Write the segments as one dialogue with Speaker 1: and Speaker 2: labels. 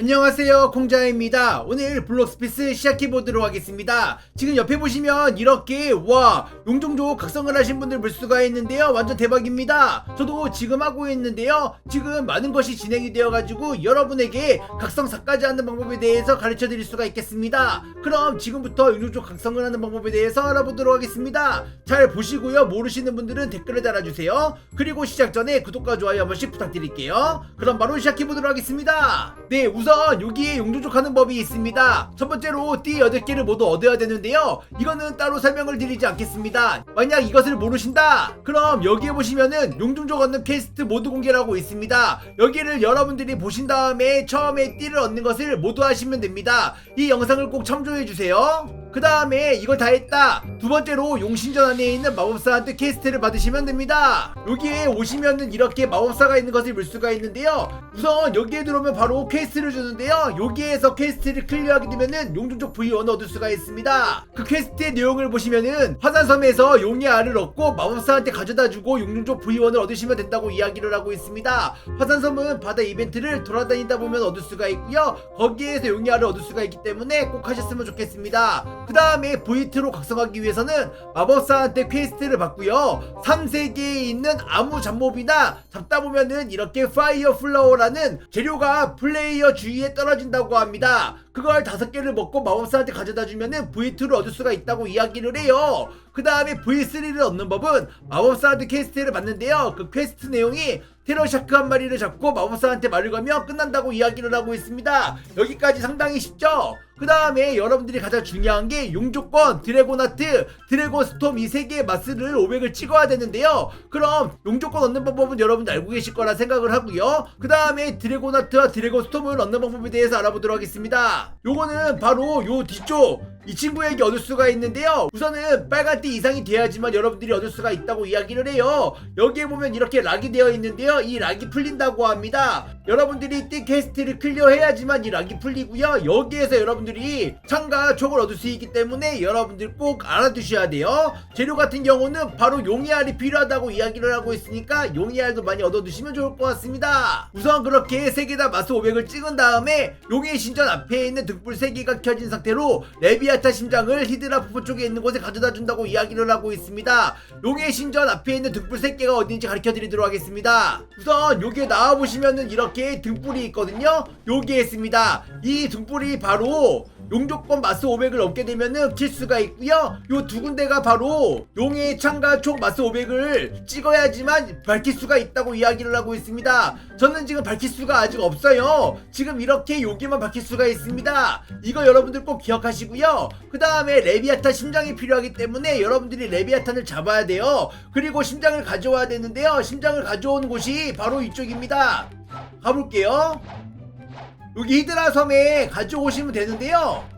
Speaker 1: 안녕하세요 콩자입니다. 오늘 블록스피스 시작해보도록 하겠습니다. 지금 옆에 보시면 이렇게 와 용종조 각성을 하신 분들 볼 수가 있는데요. 완전 대박입니다. 저도 지금 하고 있는데요. 지금 많은 것이 진행이 되어가지고 여러분에게 각성사까지 하는 방법에 대해서 가르쳐 드릴 수가 있겠습니다. 그럼 지금부터 용종조 각성을 하는 방법에 대해서 알아보도록 하겠습니다. 잘 보시고요. 모르시는 분들은 댓글을 달아주세요. 그리고 시작 전에 구독과 좋아요 한 번씩 부탁드릴게요. 그럼 바로 시작해보도록 하겠습니다. 네 우선 여기에 용종족하는 법이 있습니다. 첫 번째로 띠 8개를 모두 얻어야 되는데요. 이거는 따로 설명을 드리지 않겠습니다. 만약 이것을 모르신다 그럼 여기에 보시면은 용종족 얻는 퀘스트 모두 공개라고 있습니다. 여기를 여러분들이 보신 다음에 처음에 띠를 얻는 것을 모두 하시면 됩니다. 이 영상을 꼭 참조해주세요 그 다음에 이걸 다 했다. 두 번째로 용신전 안에 있는 마법사한테 퀘스트를 받으시면 됩니다. 여기에 오시면은 이렇게 마법사가 있는 것을 볼 수가 있는데요. 우선 여기에 들어오면 바로 퀘스트를 주는데요. 여기에서 퀘스트를 클리어하게 되면은 용종족 V1을 얻을 수가 있습니다. 그 퀘스트의 내용을 보시면은 화산섬에서 용의 알을 얻고 마법사한테 가져다주고 용종족 V1을 얻으시면 된다고 이야기를 하고 있습니다. 화산섬은 바다 이벤트를 돌아다니다 보면 얻을 수가 있고요. 거기에서 용의 알을 얻을 수가 있기 때문에 꼭 하셨으면 좋겠습니다 그 다음에 V2로 각성하기 위해서는 마법사한테 퀘스트를 받고요. 3세계에 있는 아무 잡몹이나 잡다 보면은 이렇게 파이어 플라워라는 재료가 플레이어 주위에 떨어진다고 합니다 그걸 다섯 개를 먹고 마법사한테 가져다 주면은 V2를 얻을 수가 있다고 이야기를 해요 그 다음에 V3를 얻는 법은 마법사한테 퀘스트를 받는데요 그 퀘스트 내용이 테러 샤크 한 마리를 잡고 마법사한테 말을 걸면 끝난다고 이야기를 하고 있습니다 여기까지 상당히 쉽죠 그 다음에 여러분들이 가장 중요한 게 용조권, 드래곤하트, 드래곤 스톰 이 세 개의 마스를 500을 찍어야 되는데요. 그럼 용조권 얻는 방법은 여러분들 알고 계실 거라 생각을 하고요. 그 다음에 드래곤하트와 드래곤 스톰을 얻는 방법에 대해서 알아보도록 하겠습니다. 요거는 바로 요 뒤쪽 이 친구에게 얻을 수가 있는데요. 우선은 빨간 띠 이상이 돼야지만 여러분들이 얻을 수가 있다고 이야기를 해요. 여기에 보면 이렇게 락이 되어 있는데요. 이 락이 풀린다고 합니다. 여러분들이 띠 퀘스트를 클리어해야지만 이 락이 풀리고요. 여기에서 여러분들이 창과 촉을 얻을 수 있기 때문에 여러분들 꼭 알아두셔야 돼요. 재료 같은 경우는 바로 용의 알이 필요하다고 이야기를 하고 있으니까 용의 알도 많이 얻어두시면 좋을 것 같습니다. 우선 그렇게 세 개 다 마스 500을 찍은 다음에 용의 신전 앞에 있는 등불 3개가 켜진 상태로 레비아 타 심장을 히드라 폭포 쪽에 있는 곳에 가져다 준다고 이야기를 하고 있습니다. 용의 신전 앞에 있는 등불 3개가 어딘지 가르쳐 드리도록 하겠습니다. 우선 여기에 나와 보시면은 이렇게 등불이 있거든요. 여기에 있습니다. 이 등불이 바로 용조권 마스 500을 얻게 되면은 킬 수가 있고요. 요 두 군데가 바로 용의 창과 총 마스 500을 찍어야지만 밝힐 수가 있다고 이야기를 하고 있습니다. 저는 지금 밝힐 수가 아직 없어요. 지금 이렇게 여기만 밝힐 수가 있습니다. 이거 여러분들 꼭 기억하시고요. 그 다음에 레비아탄 심장이 필요하기 때문에 여러분들이 레비아탄을 잡아야 돼요. 그리고 심장을 가져와야 되는데요. 심장을 가져오는 곳이 바로 이쪽입니다. 가볼게요. 여기 히드라 섬에 가져오시면 되는데요.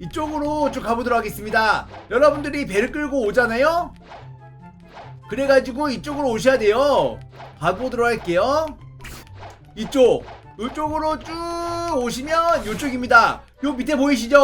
Speaker 1: 이쪽으로 쭉 가보도록 하겠습니다. 여러분들이 배를 끌고 오잖아요. 그래가지고 이쪽으로 오셔야 돼요. 가보도록 할게요. 이쪽, 이쪽으로 쭉 오시면 이쪽입니다. 요 밑에 보이시죠?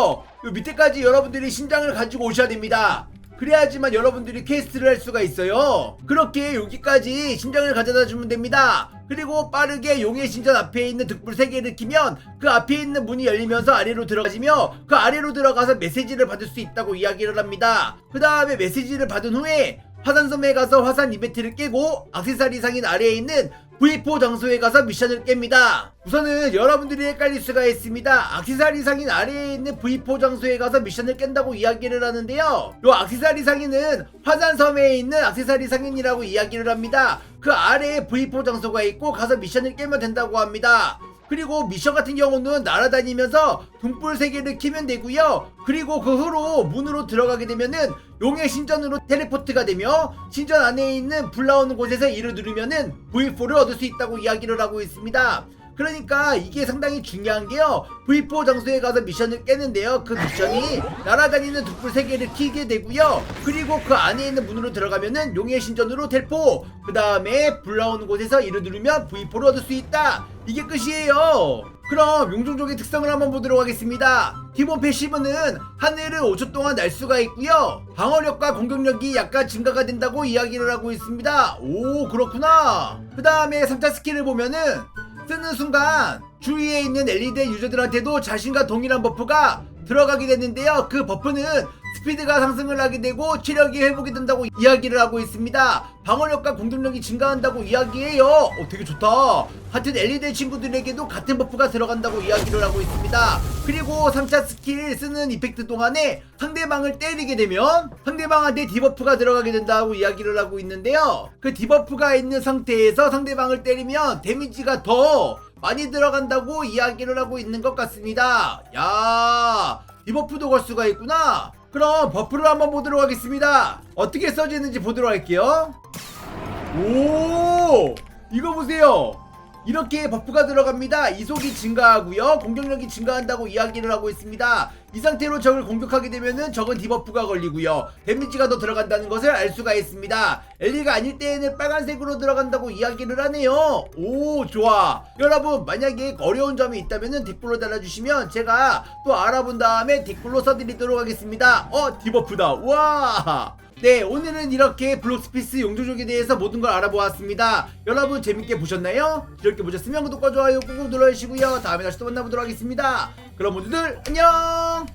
Speaker 1: 요 밑에까지 여러분들이 신장을 가지고 오셔야 됩니다. 그래야지만 여러분들이 퀘스트를 할 수가 있어요. 그렇게 여기까지 신장을 가져다 주면 됩니다. 그리고 빠르게 용의 신전 앞에 있는 등불 3개를 키면 그 앞에 있는 문이 열리면서 아래로 들어가지며 그 아래로 들어가서 메시지를 받을 수 있다고 이야기를 합니다. 그 다음에 메시지를 받은 후에 화산섬에 가서 화산 이벤트를 깨고 악세사리 상인 아래에 있는 V4 장소에 가서 미션을 깹니다. 우선은 여러분들이 헷갈릴 수가 있습니다. 악세사리 상인 아래에 있는 V4 장소에 가서 미션을 깬다고 이야기를 하는데요. 요 악세사리 상인은 화산섬에 있는 악세사리 상인이라고 이야기를 합니다. 그 아래에 V4 장소가 있고 가서 미션을 깨면 된다고 합니다. 그리고 미션 같은 경우는 날아다니면서 등불 세 개를 키면 되고요. 그리고 그 후로 문으로 들어가게 되면은 용의 신전으로 텔레포트가 되며 신전 안에 있는 불 나오는 곳에서 이를 누르면은 V4를 얻을 수 있다고 이야기를 하고 있습니다. 그러니까 이게 상당히 중요한 게요. V4 장소에 가서 미션을 깨는데요. 그 미션이 날아다니는 등불 3개를 키게 되고요. 그리고 그 안에 있는 문으로 들어가면은 용의 신전으로 텔포. 그 다음에 불 나오는 곳에서 이를 누르면 V4를 얻을 수 있다. 이게 끝이에요. 그럼 용종족의 특성을 한번 보도록 하겠습니다. 기본 패시브는 하늘을 5초 동안 날 수가 있고요. 방어력과 공격력이 약간 증가가 된다고 이야기를 하고 있습니다. 오 그렇구나. 그 다음에 3차 스킬을 보면은 쓰는 순간 주위에 있는 LED 유저들한테도 자신과 동일한 버프가 들어가게 됐는데요. 그 버프는 스피드가 상승을 하게 되고 체력이 회복이 된다고 이야기를 하고 있습니다. 방어력과 공격력이 증가한다고 이야기해요. 어, 되게 좋다. 같은 LED 친구들에게도 같은 버프가 들어간다고 이야기를 하고 있습니다. 그리고 3차 스킬 쓰는 이펙트 동안에 상대방을 때리게 되면 상대방한테 디버프가 들어가게 된다고 이야기를 하고 있는데요. 그 디버프가 있는 상태에서 상대방을 때리면 데미지가 더 많이 들어간다고 이야기를 하고 있는 것 같습니다. 야, 디버프도 걸 수가 있구나. 그럼 버프를 한번 보도록 하겠습니다. 어떻게 써지는지 보도록 할게요. 오, 이거 보세요. 이렇게 버프가 들어갑니다. 이속이 증가하고요. 공격력이 증가한다고 이야기를 하고 있습니다. 이 상태로 적을 공격하게 되면은 적은 디버프가 걸리고요. 데미지가 더 들어간다는 것을 알 수가 있습니다. 엘리가 아닐 때에는 빨간색으로 들어간다고 이야기를 하네요. 오, 좋아. 여러분, 만약에 어려운 점이 있다면은 댓글로 달아주시면 제가 또 알아본 다음에 댓글로 써드리도록 하겠습니다. 어, 디버프다. 와. 네, 오늘은 이렇게 블록스피스 용조족에 대해서 모든 걸 알아보았습니다. 여러분 재밌게 보셨나요? 이렇게 보셨으면 구독과 좋아요 꾹꾹 눌러주시고요. 다음에 다시 또 만나보도록 하겠습니다. 그럼 모두들 안녕!